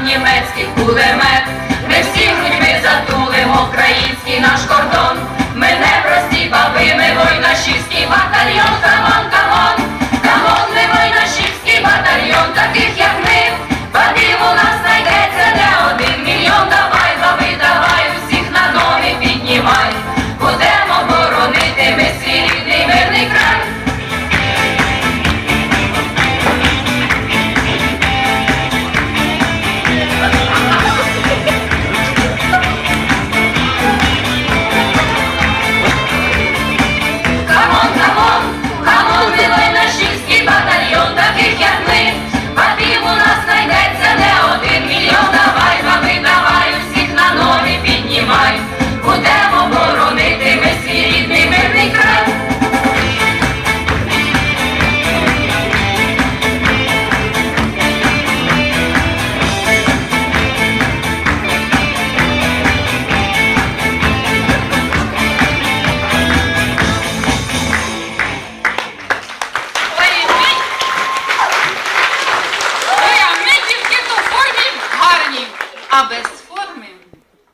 німецьких кулеметів.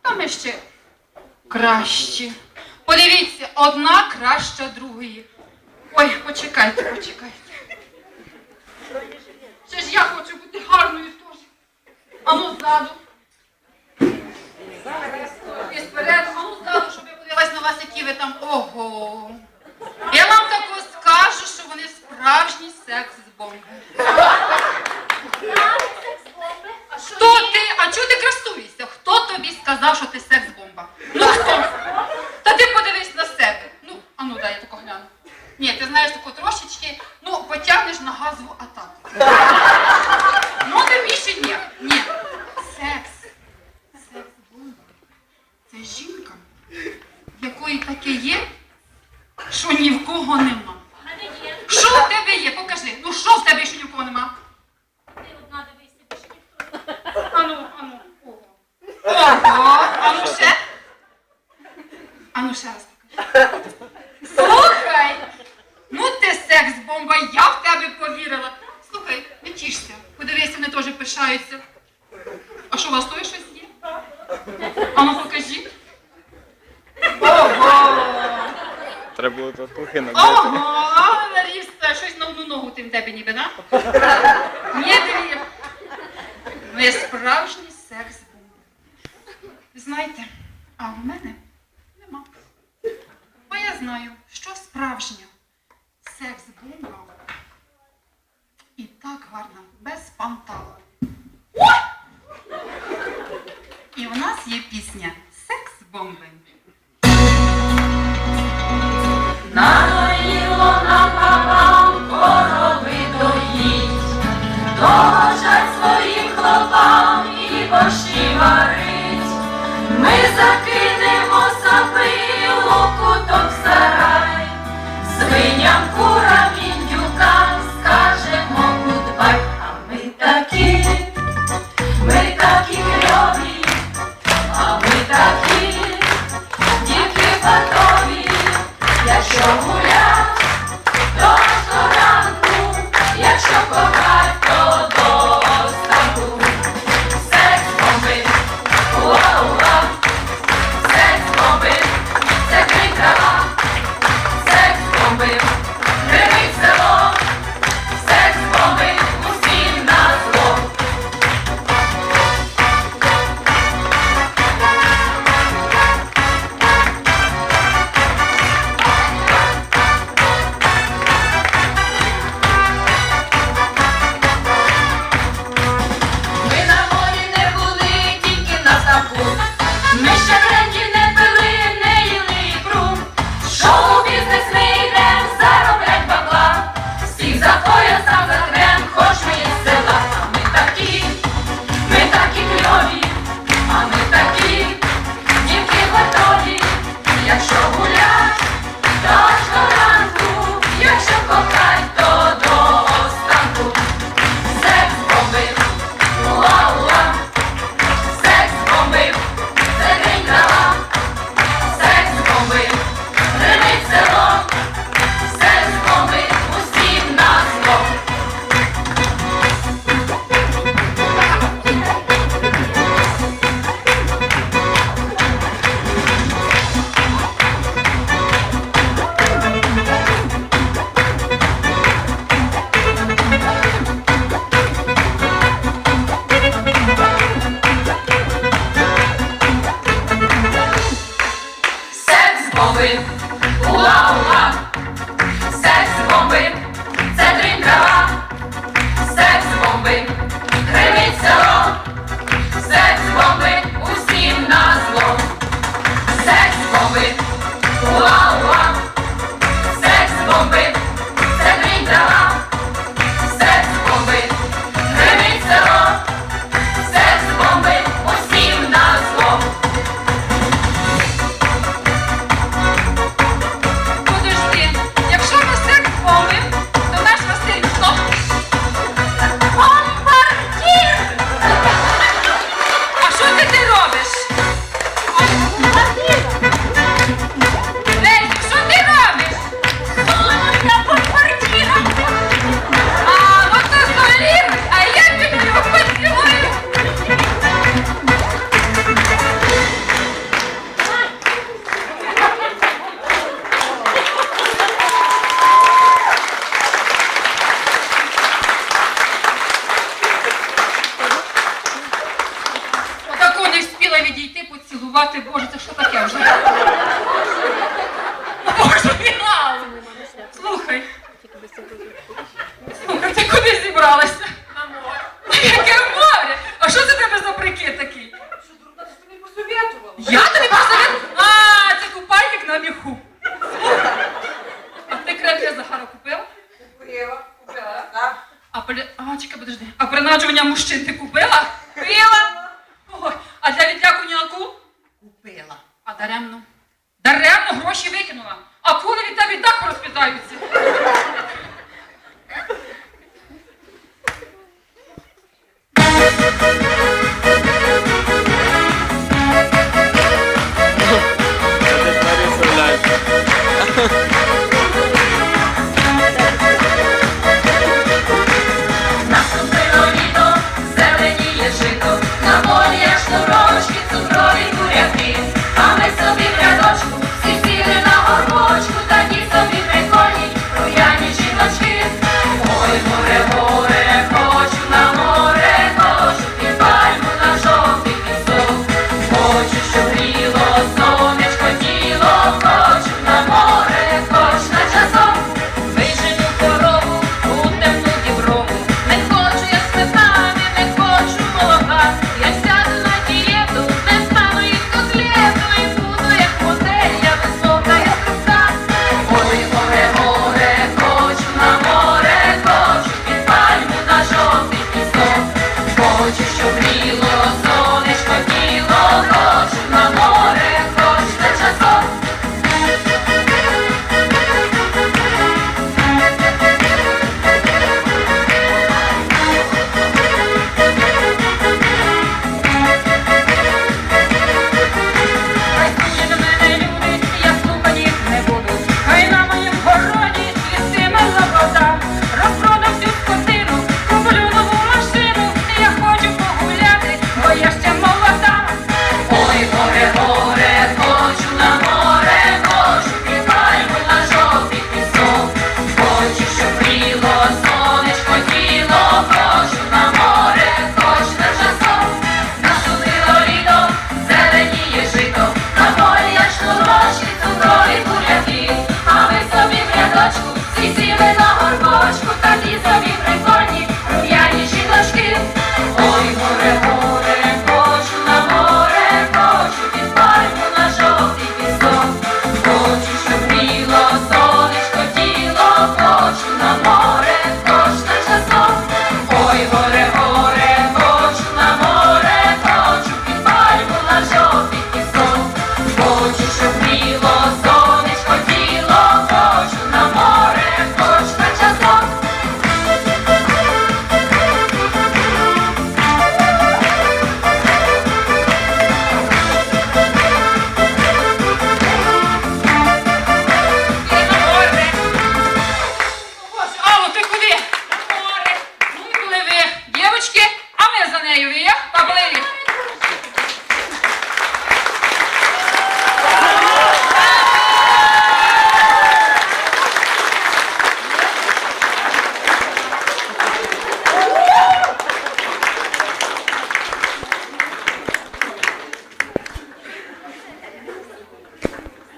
Там ми ще кращі. Подивіться, одна краща другої. Ой, почекайте, почекайте. Ще ж я хочу бути гарною теж. Ану ззаду. І спереду, а ну ззаду, щоб я подивилась на вас, які ви там. Ого. Я вам таку є, що ні в кого не справжній секс буде. Знаєте, а в мене нема. Бо я знаю, що справжня секс бомба і так гарна, без пантала. І в нас є пісня Секс бомби. Даремно гроші викинула, а коли від тебе і так розпитаються.